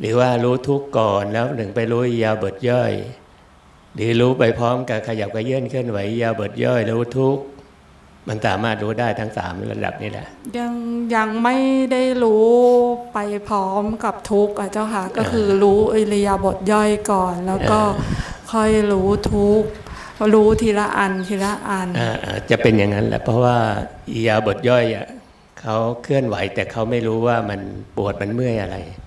หรือว่ารู้ทุกข์ก่อนแล้วหนึ่งไปรู้อิริยาบทย่อย หรือรู้ไปพร้อมกับขยับกระเยื่อนเคลื่อนไหวอิริยาบทย่อย รู้ทุกข์มันสามารถรู้ได้ทั้งสามระดับนี้แหละ ยังยังไม่ได้รู้ไปพร้อมกับทุกข์อะเจ้าค่ะ ก็คือรู้อิริยาบถย่อยก่อน แล้วก็ค่อยรู้ทุกข์รู้ทีละอันทีละอันอ่าอ่าจะเป็นอย่างนั้นแหละเพราะว่าอิริยาบทย่อยอะเขาเคลื่อนไหวแต่เขาไม่รู้ว่ามันปวดมันเมื่อยอะไรเจ้าค่ะ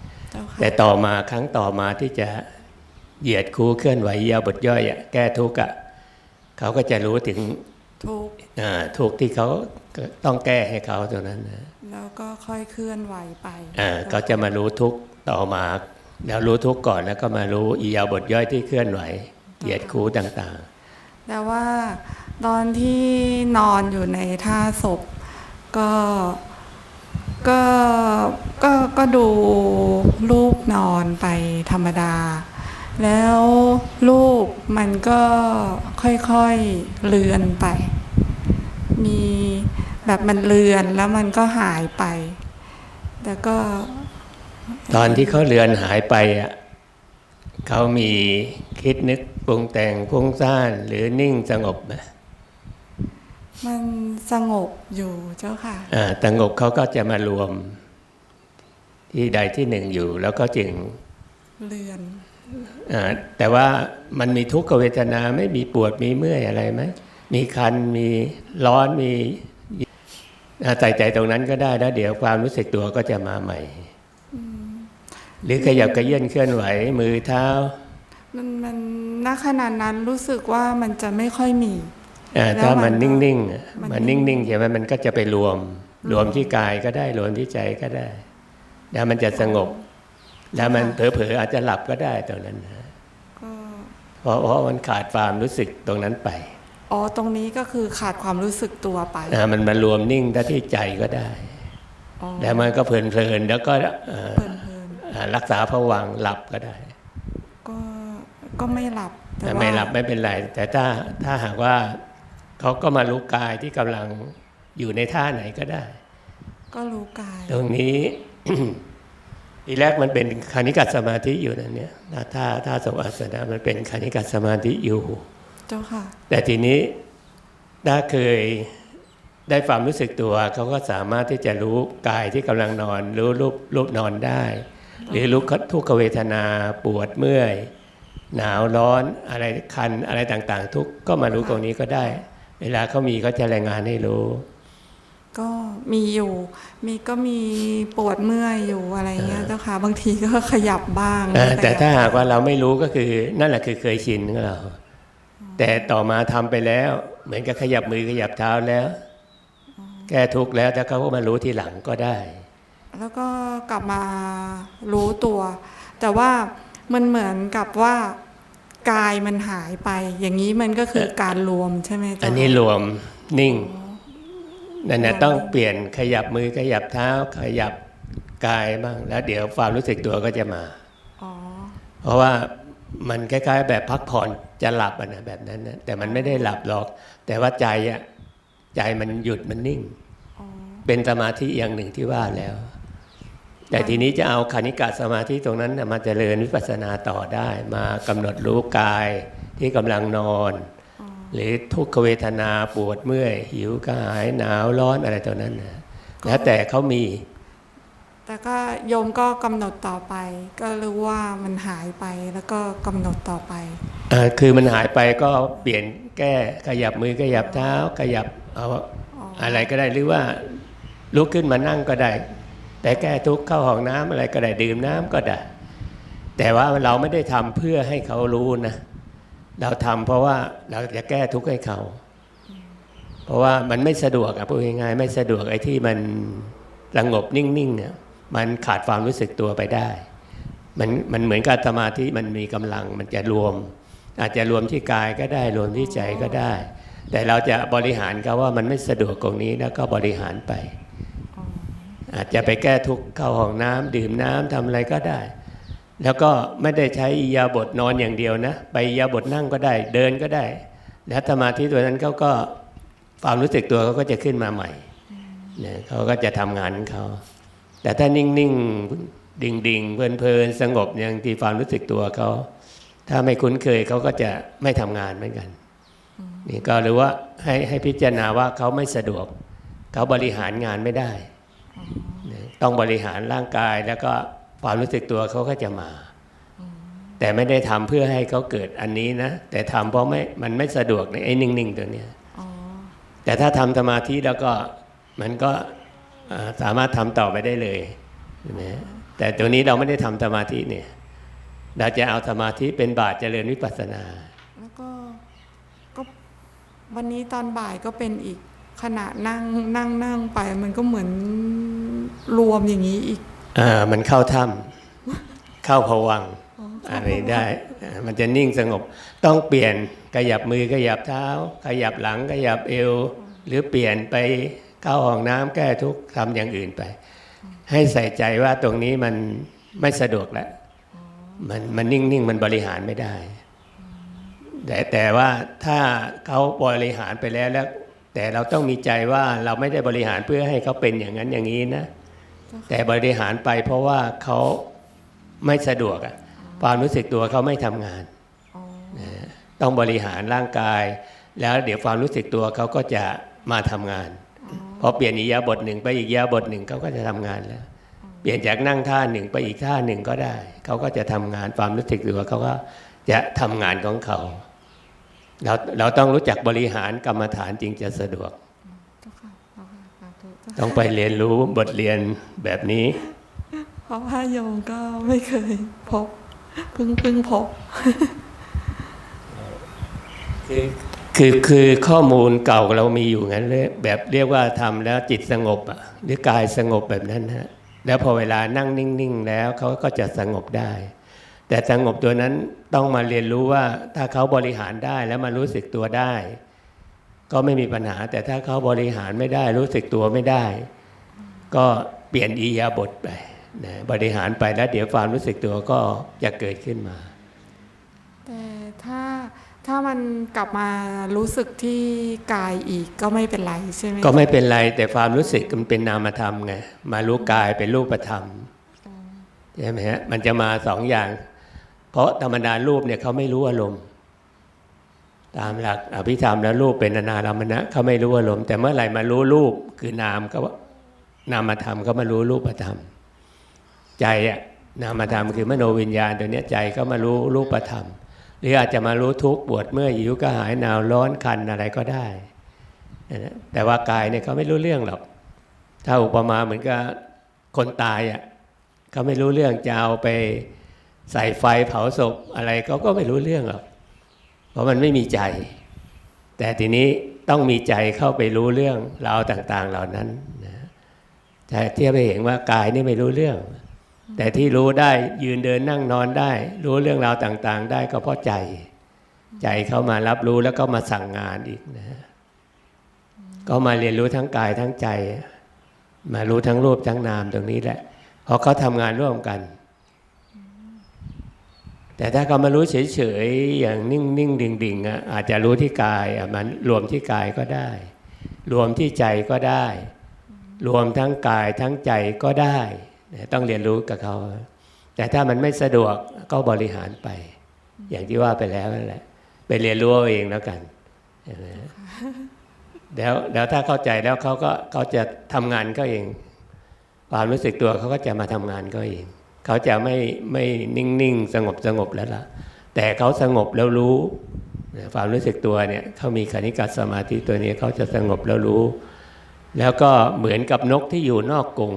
แต่ต่อมาครั้งต่อมาที่จะเหยียดคูเคลื่อนไหวอิริยาบทย่อยอะแก้ทุกข์อะเขาก็จะรู้ถึงทุกข์อ่าทุกข์ที่เขาต้องแก้ให้เขาตรงนั้นนะแล้วก็ค่อยเคลื่อนไหวไปอ่าก็จะมารู้ทุกข์ต่อมาแล้วรู้ทุกข์ก่อนแล้วก็มารู้อิริยาบทย่อยที่เคลื่อนไหวเหยียดคูต่างแต่ว่าตอนที่นอนอยู่ในท่าศพก็ ก็ก็ก็ดูรูปนอนไปธรรมดา แล้วรูปมันก็ค่อยๆเลือนไป มีแบบมันเลือนแล้วมันก็หายไปแต่ก็ ตอนที่เขาเลือนหายไปอะเขามีคิดนึกปรุงแต่งพุ่งซ่านหรือนิ่งสงบไหม มันสงบอยู่เจ้าค่ะอ่าสงบเขาก็จะมารวม ที่ใดที่หนึ่งอยู่ แล้วก็จึงเลือนอ่าแต่ว่ามันมีทุกขเวทนาไม่มีปวดมีเมื่อยอะไรไหมมีคันมีร้อนมีอ่าใส่ใจตรงนั้นก็ได้แล้วเดี๋ยวความรู้สึกตัวก็จะมาใหม่ หรือขยับกระเยื่อนเคลื่อนไหวมือเท้า มันมันณขนาดนั้นรู้สึกว่ามันจะไม่ค่อยมีอ่าแล้ว ถ้ามันมันก็นิ่งๆอะมันมันนิ่นิ่งงๆใช่ไหมมันก็จะไปรวม รวมที่กายก็ได้รวมที่ใจก็ได้ แล้วมันจะสงบ แล้วมันเผลอๆอาจจะหลับก็ได้ตรงนั้นนะก็เพราะเพราะมันขาดความรู้สึกตรงนั้นไป อ๋อ ตรงนี้ก็คือขาดความรู้สึกตัวไปอ่ามันมารวมนิ่งถ้าที่ใจก็ได้อ๋อแล้วมันก็เพลินๆ แล้วก็เอ่อเพลินเพลินอ่ารักษาผวังค์หลับก็ได้ๆก็ก็ไม่หลับแต่แต่ว่าไม่หลับไม่เป็นไร แต่ถ้าถ้าหากว่า เขาก็มารู้กายที่กำลังอยู่ในท่าไหนก็ได้ ก็รู้กาย ตรงนี้ทีแรกมันเป็นคณิกัตสมาธิอยู่นั่นเนี่ยถ้าถ้าถ้าสวาสนามันเป็นคณิกัตสมาธิอยู่เจ้าค่ะ แต่ทีนี้ถ้าเคยได้ความรู้สึกตัว เขาก็สามารถที่จะรู้กายที่กำลังนอน รู้รูปรูปนอนได้ หรือรู้ทุกขเวทนาปวดเมื่อย หนาวร้อนอะไรคันอะไรต่างๆ ทุกก็มารู้ตรงนี้ก็ได้ เวลาเขามีเขาจะรายงานให้รู้ ก็มีอยู่ มีก็มีปวดเมื่อยอยู่อะไรเงี้ยเจ้าค่ะ บางทีก็ขยับบ้างเออแต่ถ้าขยับหากว่าเราไม่รู้ก็คือ นั่นแหละคือเคยชินของเรา แต่ต่อมาทำไปแล้ว เหมือนกับขยับมือขยับเท้าแล้ว แก้ทุกข์แล้วถ้าเขาก็มารู้ทีหลังก็ได้ แล้วก็กลับมารู้ตัว แต่ว่ามันเหมือนกับว่า กายมันหายไป อย่างนี้มันก็คือการรวมใช่ไหมเจ้าอันนี้รวมนิ่งนั่นนะต้องเปลี่ยนขยับมือขยับเท้าขยับกายบ้างแล้วเดี๋ยวความรู้สึกตัวก็จะมาอ๋อเพราะว่ามันคล้ายๆ แบบพักผ่อนจะหลับอะนะแบบนั้นนะแต่มันไม่ได้หลับหรอก แต่ว่าใจอะใจมันหยุดมันนิ่งอ๋อเป็นสมาธิอย่างหนึ่งที่ว่าแล้ว แต่ทีนี้จะเอาคณิกะสมาธิตรงนั้นน่ะมาเจริญวิปัสสนาต่อได้ มากำหนดรู้กายที่กำลังนอน หรือทุกขเวทนาปวดเมื่อยหิวกระหายหนาวร้อนอะไรตัวนั้นนะแล้วแต่เขามี แต่ก็โยมก็กำหนดต่อไป ก็รู้ว่ามันหายไปแล้วก็กำหนดต่อไปอ่าคือมันหายไปก็เปลี่ยนแก้ขยับมือขยับเท้าขยับเอาอะไรก็ได้หรือว่าลุกขึ้นมานั่งก็ได้ แต่แก้ทุกข์เข้าห้องน้ำอะไรก็ได้ดื่มน้ำก็ได้ แต่ว่าเราไม่ได้ทำเพื่อให้เขารู้นะ เราทำเพราะว่าเราจะแก้ทุกข์ให้เขา เพราะว่ามันไม่สะดวกอะพูดง่ายๆไม่สะดวกไอ้ที่มันสงบนิ่งๆเนี่ยมันขาดความรู้สึกตัวไปได้ มันมันเหมือนกับสมาธิมันมีกำลังมันจะรวม อาจจะรวมที่กายก็ได้รวมที่ใจก็ได้ แต่เราจะบริหารเขาว่ามันไม่สะดวกตรงนี้แล้วก็บริหารไป อาจจะไปแก้ทุกข์เข้าห้องน้ำดื่มน้ำทำอะไรก็ได้ แล้วก็ไม่ได้ใช้ยาบทนอนอย่างเดียวนะ ไปยาบทนั่งก็ได้ เดินก็ได้ แล้วสมาธิตัวนั้นเขาก็ความรู้สึกตัวเขาก็จะขึ้นมาใหม่เนี่ยเขาก็จะทำงานเขา แต่ถ้านิ่งๆดิ่งดิ่งเพลินเพลินสงบอย่างที่ความรู้สึกตัวเขาถ้าไม่คุ้นเคยเขาก็จะไม่ทำงานเหมือนกันนี่ก็หรือว่าให้ให้พิจารณาว่าเขาไม่สะดวก เขาบริหารงานไม่ได้ ต้องบริหารร่างกายแล้วก็ความรู้สึกตัวเขาก็จะมา แต่ไม่ได้ทำเพื่อให้เขาเกิดอันนี้นะ แต่ทำเพราะไม่มันไม่สะดวกในไอ้นิ่งๆตัวเนี้ยอ๋อแต่ถ้าทำสมาธิแล้วก็มันก็อ่าสามารถทำต่อไปได้เลยใช่ไหมแต่ตัวนี้เราไม่ได้ทำสมาธิเนี่ยเราจะเอาสมาธิเป็นบาทเจริญวิปัสสนา แล้วก็ก็วันนี้ตอนบ่ายก็เป็นอีก ขณะนั่งนั่งนั่งไป มันก็เหมือนรวมอย่างนี้อีกอ่ามันเข้าถ้ำเข้าผวังอะไรได้มันจะนิ่งสงบ ต้องเปลี่ยนขยับมือขยับเท้า ขยับหลังขยับเอว หรือเปลี่ยนไปเข้าห้องน้ำแก้ทุกข์ทำอย่างอื่นไป ให้ใส่ใจว่าตรงนี้มันไม่สะดวกแล้วมันมันนิ่งๆ มันบริหารไม่ได้ แต่แต่ว่าถ้าเขาบริหารไปแล้วแล้ว แต่เราต้องมีใจว่าเราไม่ได้บริหารเพื่อให้เขาเป็นอย่างนั้นอย่างนี้นะ แต่บริหารไปเพราะว่าเขาไม่สะดวกอะความรู้สึกตัวเขาไม่ทำงานอ๋อนะต้องบริหารร่างกาย แล้วเดี๋ยวความรู้สึกตัวเขาก็จะมาทำงานพอเปลี่ยนอิริยาบทหนึ่งไปอีกอิริยาบทหนึ่งเขาก็จะทำงานแล้ว เปลี่ยนจากนั่งท่าหนึ่งไปอีกท่าหนึ่งก็ได้ เขาก็จะทำงานความรู้สึกตัวเขาก็จะทำงานของเขา เราเราต้องรู้จักบริหารกรรมฐานจริงจะสะดวกเจ้าค่ะเจ้าค่ะสาธุเจ้าค่ะต้องไปเรียนรู้บทเรียนแบบนี้ เพราะว่าโยมก็ไม่เคยพบเพิ่งเพิ่งพบคือคือคือข้อมูลเก่าเรามีอยู่งั้นเลยแบบเรียกว่าทำแล้วจิตสงบอะหรือกายสงบแบบนั้นฮะแล้วพอเวลานั่งนิ่ง ๆ แล้วเขาก็จะสงบได้ แต่สงบตัวนั้นต้องมาเรียนรู้ว่าถ้าเขาบริหารได้แล้วมารู้สึกตัวได้ ก็ไม่มีปัญหา แต่ถ้าเขาบริหารไม่ได้ รู้สึกตัวไม่ได้ ก็เปลี่ยนอียาบทไปนะบริหารไปแล้วเดี๋ยวความรู้สึกตัวก็จะเกิดขึ้นมา แต่ถ้าถ้ามันกลับมารู้สึกที่กายอีกก็ไม่เป็นไรใช่ไหมก็ไม่เป็นไร แต่ความรู้สึกมันเป็นนามธรรมไงมารู้กายเป็นรูปธรรมใช่ไหมฮะมันจะมาสองอย่าง เพราะธรรมดารูปเนี่ยเขาไม่รู้อารมณ์ตามหลักอภิธรรมแล้วรูปเป็นอนารามณะเขาไม่รู้อารมณ์แต่เมื่อไหร่มารู้รูปคือนามก็ว่านามธรรมก็มารู้รูปธรรม ใจอะนามธรรมคือมโนวิญญาณตัวเนี้ยใจก็มารู้รูปธรรม หรืออาจจะมารู้ทุกข์ปวดเมื่อยหิวก็หายหนาวร้อนคันอะไรก็ได้นะแต่ว่ากายเนี่ยเขาไม่รู้เรื่องหรอกถ้าอุปมาเหมือนกับคนตายอะเขาไม่รู้เรื่องจะเอาไป ใส่ไฟเผาศพอะไรเขาก็ไม่รู้เรื่องหรอกเพราะมันไม่มีใจ แต่ทีนี้ต้องมีใจเข้าไปรู้เรื่องราวต่าง ๆ เหล่านั้นนะแต่เทียบไปเห็นว่ากายนี่ไม่รู้เรื่อง แต่ที่รู้ได้ยืนเดินนั่งนอนได้ รู้เรื่องราวต่าง ๆ ได้ก็เพราะใจ ใจเข้ามารับรู้แล้วก็มาสั่งงานอีกนะก็มาเรียนรู้ทั้งกายทั้งใจ มารู้ทั้งรูปทั้งนามตรงนี้แหละเพราะเขาทำงานร่วมกัน แต่ถ้าเขามารู้เฉยๆอย่างนิ่งๆดิ่งๆอะอาจจะรู้ที่กายมันรวมที่กายก็ได้ รวมที่ใจก็ได้ รวมทั้งกายทั้งใจก็ได้ ต้องเรียนรู้กับเขา แต่ถ้ามันไม่สะดวกก็บริหารไป อย่างที่ว่าไปแล้วนั่นแหละไปเรียนรู้เอาเองแล้วกันแล้วแล้วถ้าเข้าใจแล้วเขาก็เขาจะทำงานก็เอง ความรู้สึกตัวเขาก็จะมาทำงานก็เอง เขาจะไม่ไม่นิ่งๆ สงบสงบแล้วล่ะ แต่เขาสงบแล้วรู้ความรู้สึกตัวเนี่ยเขามีคณิกาสมาธิตัวนี้เขาจะสงบแล้วรู้ แล้วก็เหมือนกับนกที่อยู่นอกกรง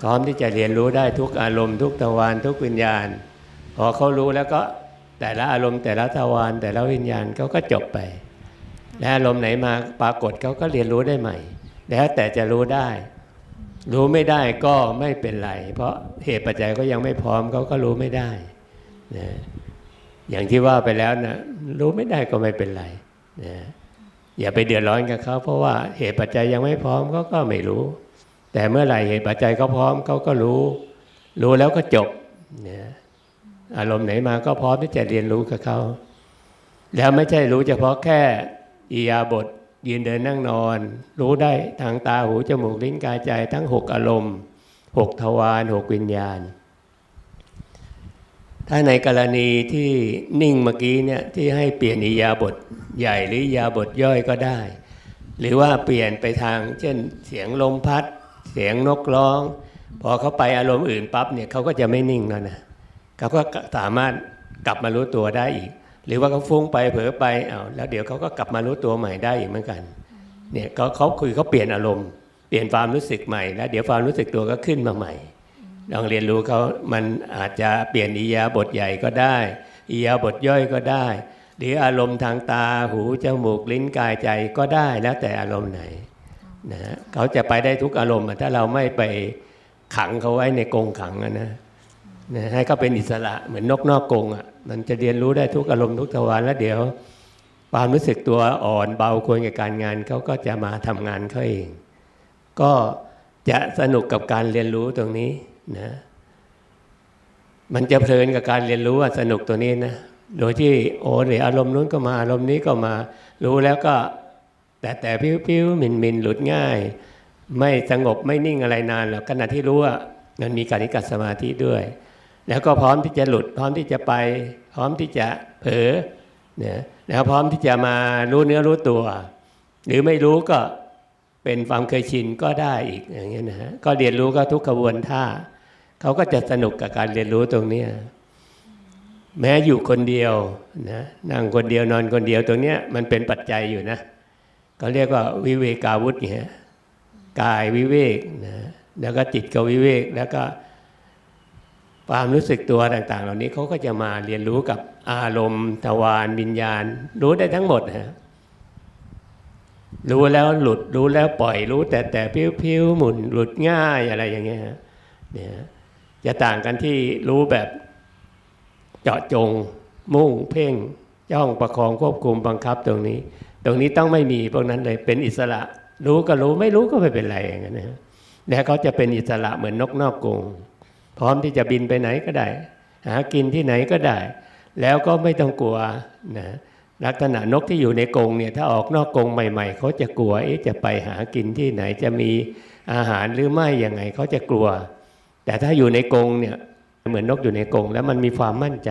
พร้อมที่จะเรียนรู้ได้ทุกอารมณ์ทุกทวารทุกวิญญาณ พอเขารู้แล้วก็แต่ละอารมณ์แต่ละทวารแต่ละวิญญาณเขาก็จบไป และอารมณ์ไหนมาปรากฏเขาก็เรียนรู้ได้ใหม่ แล้วแต่จะรู้ได้ รู้ไม่ได้ก็ไม่เป็นไร เพราะเหตุปัจจัยก็ยังไม่พร้อมเขาก็รู้ไม่ได้นะอย่างที่ว่าไปแล้วนะรู้ไม่ได้ก็ไม่เป็นไรนะอย่าไปเดือดร้อนกับเขาเพราะว่าเหตุปัจจัยยังไม่พร้อมเขาก็ไม่รู้ แต่เมื่อไหร่เหตุปัจจัยเขาพร้อมเขาก็รู้ รู้แล้วก็จบนะอารมณ์ไหนมาก็พร้อมที่จะเรียนรู้กับเขาแล้วไม่ใช่รู้เฉพาะแค่อียาบท ยืนเดินนั่งนอน รู้ได้ทางตาหูจมูกลิ้นกายใจทั้งหกอารมณ์หกทวารหกวิญญาณ ถ้าในกรณีที่นิ่งเมื่อกี้เนี่ยที่ให้เปลี่ยนอิยาบทใหญ่หรืออิยาบทย่อยก็ได้ หรือว่าเปลี่ยนไปทาง เช่นเสียงลมพัด เสียงนกร้อง พอเขาไปอารมณ์อื่นปั๊บเนี่ยเขาก็จะไม่นิ่งแล้วนะเขาก็สามารถกลับมารู้ตัวได้อีก หรือว่าเขาฟุ้งไปเผลอไปอ้าวแล้วเดี๋ยวเขาก็กลับมารู้ตัวใหม่ได้อีกเหมือนกันเนี่ยเขาเขาคือเขาเปลี่ยนอารมณ์เปลี่ยนความรู้สึกใหม่แล้วเดี๋ยวความรู้สึกตัวก็ขึ้นมาใหม่ลองเรียนรู้เขามันอาจจะเปลี่ยนอิยาบทใหญ่ก็ได้อิยาบทย่อยก็ได้ หรืออารมณ์ทางตาหูจมูกลิ้นกายใจก็ได้แล้วแต่อารมณ์ไหนนะเขาจะไปได้ทุกอารมณ์ถ้าเราไม่ไปขังเขาไว้ในกรงขังนะนะให้เขาเป็นอิสระเหมือนนกนอกกรงอะ มันจะเรียนรู้ได้ทุกอารมณ์ทุกทวารแล้วเดี๋ยว ความรู้สึกตัวอ่อนเบาควรกับการงานเขาก็จะมาทำงานเขาเอง ก็จะสนุกกับการเรียนรู้ตรงนี้นะมันจะเพลินกับการเรียนรู้ว่าสนุกตัวนี้นะโดยที่โอ้เดี๋ยวอารมณ์นู้นก็มาอารมณ์นี้ก็มารู้แล้วก็ แต่แต่พิ้วพิ้วมินมินหลุดง่าย ไม่สงบไม่นิ่งอะไรนานหรอกขณะที่รู้ว่ามันมีการนิกัดสมาธิด้วย แล้วก็พร้อมที่จะหลุด พร้อมที่จะไป พร้อมที่จะเผลอเนี่ยแล้วพร้อมที่จะมารู้เนื้อรู้ตัว หรือไม่รู้ก็เป็นความเคยชินก็ได้อีกอย่างเงี้ยนะฮะก็เรียนรู้ก็ทุกกระบวนท่าเขาก็จะสนุกกับการเรียนรู้ตรงเนี้ยแม้อยู่คนเดียวนะนั่งคนเดียวนอนคนเดียวตรงเนี้ยมันเป็นปัจจัยอยู่นะก็เรียกว่าวิเวกาวุธเนี่ยกายวิเวกนะแล้วก็จิตก็วิเวกแล้วก็ ความรู้สึกตัวต่าง ๆ เหล่านี้เขาก็จะมาเรียนรู้กับอารมณ์ทวารวิญญาณ รู้ได้ทั้งหมดนะรู้แล้วหลุดรู้แล้วปล่อยรู้แต่แต่พิ้วๆหมุนหลุดง่ายอะไรอย่างเงี้ยเนี่ยจะต่างกันที่รู้แบบเจาะจง มุ่งเพ่งจ้องประคองควบคุมบังคับตรงนี้ ตรงนี้ต้องไม่มีพวกนั้นเลยเป็นอิสระ รู้ก็รู้ไม่รู้ก็ไม่เป็นไรอย่างนั้นนะฮะแล้วเขาจะเป็นอิสระเหมือนนกนอกกรง พร้อมที่จะบินไปไหนก็ได้ หากินที่ไหนก็ได้ แล้วก็ไม่ต้องกลัวนะลักษณะนกที่อยู่ในกรงเนี่ยถ้าออกนอกกรงใหม่ ๆเขาจะกลัวเอ๊ะจะไปหากินที่ไหนจะมีอาหารหรือไม่ยังไงเขาจะกลัว แต่ถ้าอยู่ในกรงเนี่ยเหมือนนกอยู่ในกรงแล้วมันมีความมั่นใจ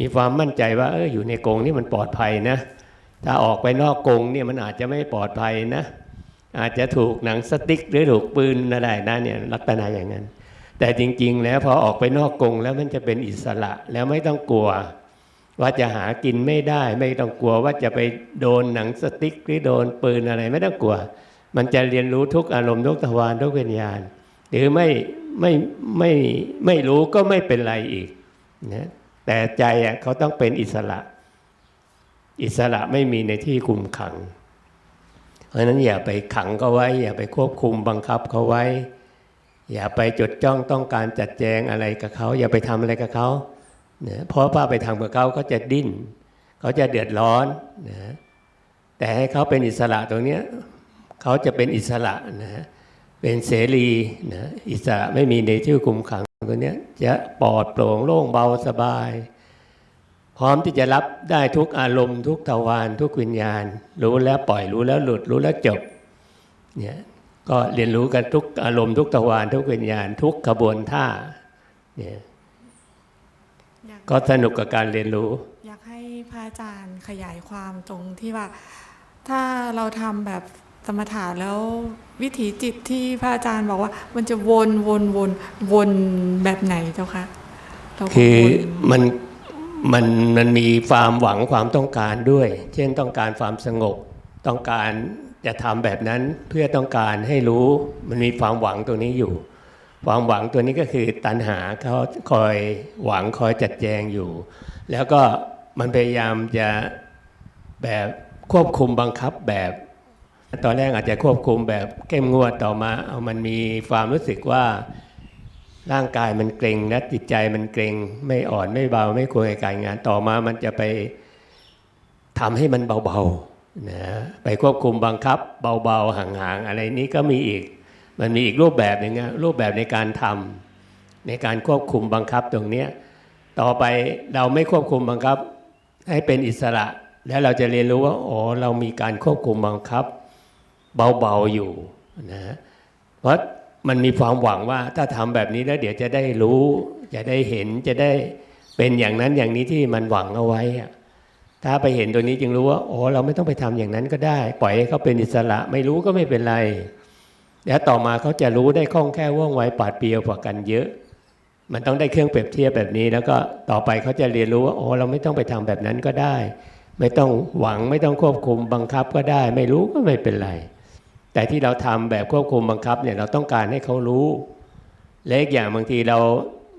มีความมั่นใจว่าเอออยู่ในกรงนี่มันปลอดภัยนะถ้าออกไปนอกกรงเนี่ยมันอาจจะไม่ปลอดภัยนะ อาจจะถูกหนังสติ๊กหรือถูกปืนอะไรนะเนี่ยลักษณะอย่างนั้น แต่จริง ๆ แล้วพอออกไปนอกกรงแล้วมันจะเป็นอิสระแล้วไม่ต้องกลัว ว่าจะหากินไม่ได้ ไม่ต้องกลัวว่าจะไปโดนหนังสติ๊กหรือโดนปืนอะไรไม่ต้องกลัว มันจะเรียนรู้ทุกอารมณ์ทุกทวารทุกวิญญาณ หรือไม่ไม่ไม่ไม่รู้ก็ไม่เป็นไรอีกนะแต่ใจอะเขาต้องเป็นอิสระ อิสระไม่มีในที่คุมขัง เพราะฉะนั้นอย่าไปขังเขาไว้ อย่าไปควบคุมบังคับเขาไว้ อย่าไปจดจ้องต้องการจัดแจงอะไรกับเขา อย่าไปทำอะไรกับเขานะเพราะว่าไปทำกับเขาเขาจะดิ้นเขาจะเดือดร้อนนะแต่ให้เขาเป็นอิสระตรงเนี้ยเขาจะเป็นอิสระนะเป็นเสรีนะอิสระไม่มีในที่คุมขังตัวเนี้ยจะปลอดโปร่งโล่งเบาสบาย พร้อมที่จะรับได้ทุกอารมณ์ ทุกทวารทุกวิญญาณ รู้แล้วปล่อยรู้แล้วหลุดรู้แล้วจบเนี่ย ก็เรียนรู้กันทุกอารมณ์ทุกทวารทุกวิญญาณ ทุกขบวนท่าเนี่ยอยากก็สนุกกับการเรียนรู้ อยากให้พระอาจารย์ขยายความตรงที่ว่า ถ้าเราทำแบบสมถะแล้ววิถีจิตที่พระอาจารย์บอกว่า มันจะวนวนวนวนแบบไหนเจ้าคะเราก็คือวนมันมันมันมีความหวังความต้องการด้วย เช่นต้องการความสงบต้องการ จะทำแบบนั้นเพื่อต้องการให้รู้มันมีความหวังตัวนี้อยู่ ความหวังตัวนี้ก็คือตัณหาเขาคอยหวังคอยจัดแจงอยู่ แล้วก็มันพยายามจะแบบควบคุมบังคับแบบตอนแรกอาจจะควบคุมแบบเข้มงวดต่อมาเอามันมีความรู้สึกว่าร่างกายมันเกร็งและจิตใจมันเกร็งไม่อ่อนไม่เบาไม่ควรกับการงานต่อมามันจะไปทำให้มันเบาๆ นะไปควบคุมบังคับเบาๆห่างๆ อะไรนี้ก็มีอีก มันมีอีกรูปแบบหนึ่งนะรูปแบบในการทำในการควบคุมบังคับตรงเนี้ยต่อไปเราไม่ควบคุมบังคับ ให้เป็นอิสระ แล้วเราจะเรียนรู้ว่าอ๋อเรามีการควบคุมบังคับ เบาๆอยู่นะเพราะมันมีความหวังว่าถ้าทำแบบนี้แล้วเดี๋ยวจะได้รู้ จะได้เห็นจะได้เป็นอย่างนั้นอย่างนี้ที่มันหวังเอาไว้อะ ถ้าไปเห็นตัวนี้จึงรู้ว่าโอ้เราไม่ต้องไปทำอย่างนั้นก็ได้ ปล่อยให้เขาเป็นอิสระ ไม่รู้ก็ไม่เป็นไร แล้วต่อมาเขาจะรู้ได้คล่องแคล่วว่องไวปาดเปียวกว่ากันเยอะ มันต้องได้เครื่องเปรียบเทียบแบบนี้ แล้วก็ต่อไปเขาจะเรียนรู้ว่าโอ้เราไม่ต้องไปทำแบบนั้นก็ได้ ไม่ต้องหวังไม่ต้องควบคุมบังคับก็ได้ ไม่รู้ก็ไม่เป็นไร แต่ที่เราทำแบบควบคุมบังคับเนี่ยเราต้องการให้เขารู้และอีกอย่างบางทีเรา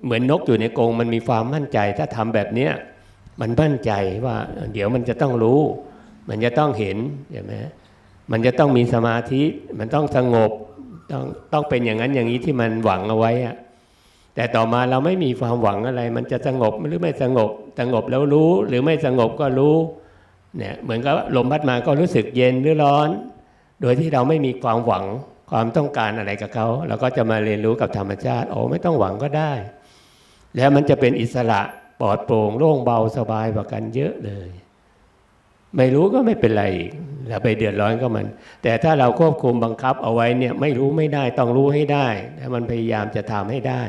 เหมือนนกอยู่ในกรงมันมีความมั่นใจถ้าทำแบบเนี้ย มันมั่นใจว่าเดี๋ยวมันจะต้องรู้ มันจะต้องเห็นใช่ไหมมันจะต้องมีสมาธิ มันต้องสงบต้องต้องเป็นอย่างนั้นอย่างนี้ที่มันหวังเอาไว้อะแต่ต่อมาเราไม่มีความหวังอะไร มันจะสงบหรือไม่สงบสงบแล้วรู้ หรือไม่สงบก็รู้เนี่ยเหมือนกับลมพัดมาก็รู้สึกเย็นหรือร้อน โดยที่เราไม่มีความหวังความต้องการอะไรกับเขาเราก็จะมาเรียนรู้กับธรรมชาติโอ้ไม่ต้องหวังก็ได้ แล้วมันจะเป็นอิสระ ปลอดโปร่งโล่งเบาสบายกว่ากันเยอะเลย ไม่รู้ก็ไม่เป็นไรอีกเราไปเดือดร้อนก็มัน แต่ถ้าเราควบคุมบังคับเอาไว้เนี่ยไม่รู้ไม่ได้ต้องรู้ให้ได้แล้วมันพยายามจะทำให้ได้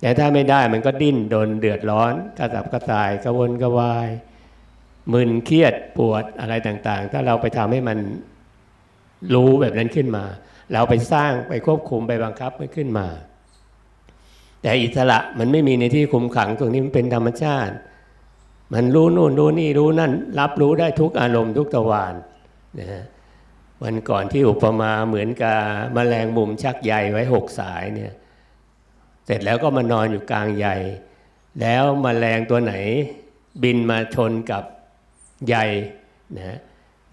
แต่ถ้าไม่ได้มันก็ดิ้นโดนเดือดร้อน กระสับกระส่ายกระวนกระวายมึนเครียดปวดอะไรต่างๆ ถ้าเราไปทำให้มันรู้แบบนั้นขึ้นมา เราไปสร้างไปควบคุมไปบังคับมันขึ้นมา แต่อิสระมันไม่มีในที่คุมขังตรงนี้มันเป็นธรรมชาติ มันรู้นู่นรู้นี่รู้นั่น รับรู้ได้ทุกอารมณ์ทุกตะวันนะฮะวันก่อนที่อุปมาเหมือนกับแมลงมุมชักใยไว้หกสายเนี่ยเสร็จแล้วก็มานอนอยู่กลางใยแล้วมแมลงตัวไหน บินมาชนกับใยนะ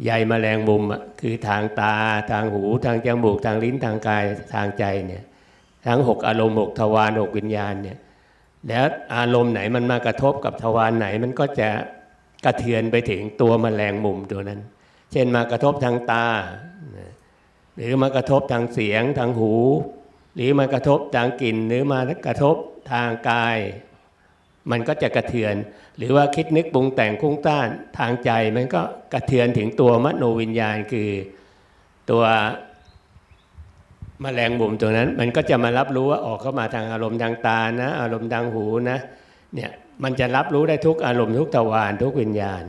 ใยแมลงมุมคือทางตาทางหูทางจมูกทางลิ้นทางกายทางใจเนี่ย ทั้งหกอารมณ์หกทวารหกวิญญาณเนี่ยแล้วอารมณ์ไหนมันมากระทบกับทวารไหนมันก็จะกระเทือนไปถึงตัวแมลงมุมตัวนั้น เช่นมากระทบทางตา หรือมากระทบทางเสียงทางหู หรือมากระทบทางกลิ่น หรือมากระทบทางกาย มันก็จะกระเทือน หรือว่าคิดนึกปรุงแต่งคุ้งต้านทางใจ มันก็กระเทือนถึงตัวมโนวิญญาณคือตัว มแมลงมุมตัวนั้น มันก็จะมารับรู้ว่าออกเข้ามาทางอารมณ์ทางตานะ อารมณ์ทางหูนะเนี่ยมันจะรับรู้ได้ทุกอารมณ์ทุกตะวันทุกวิญญาณ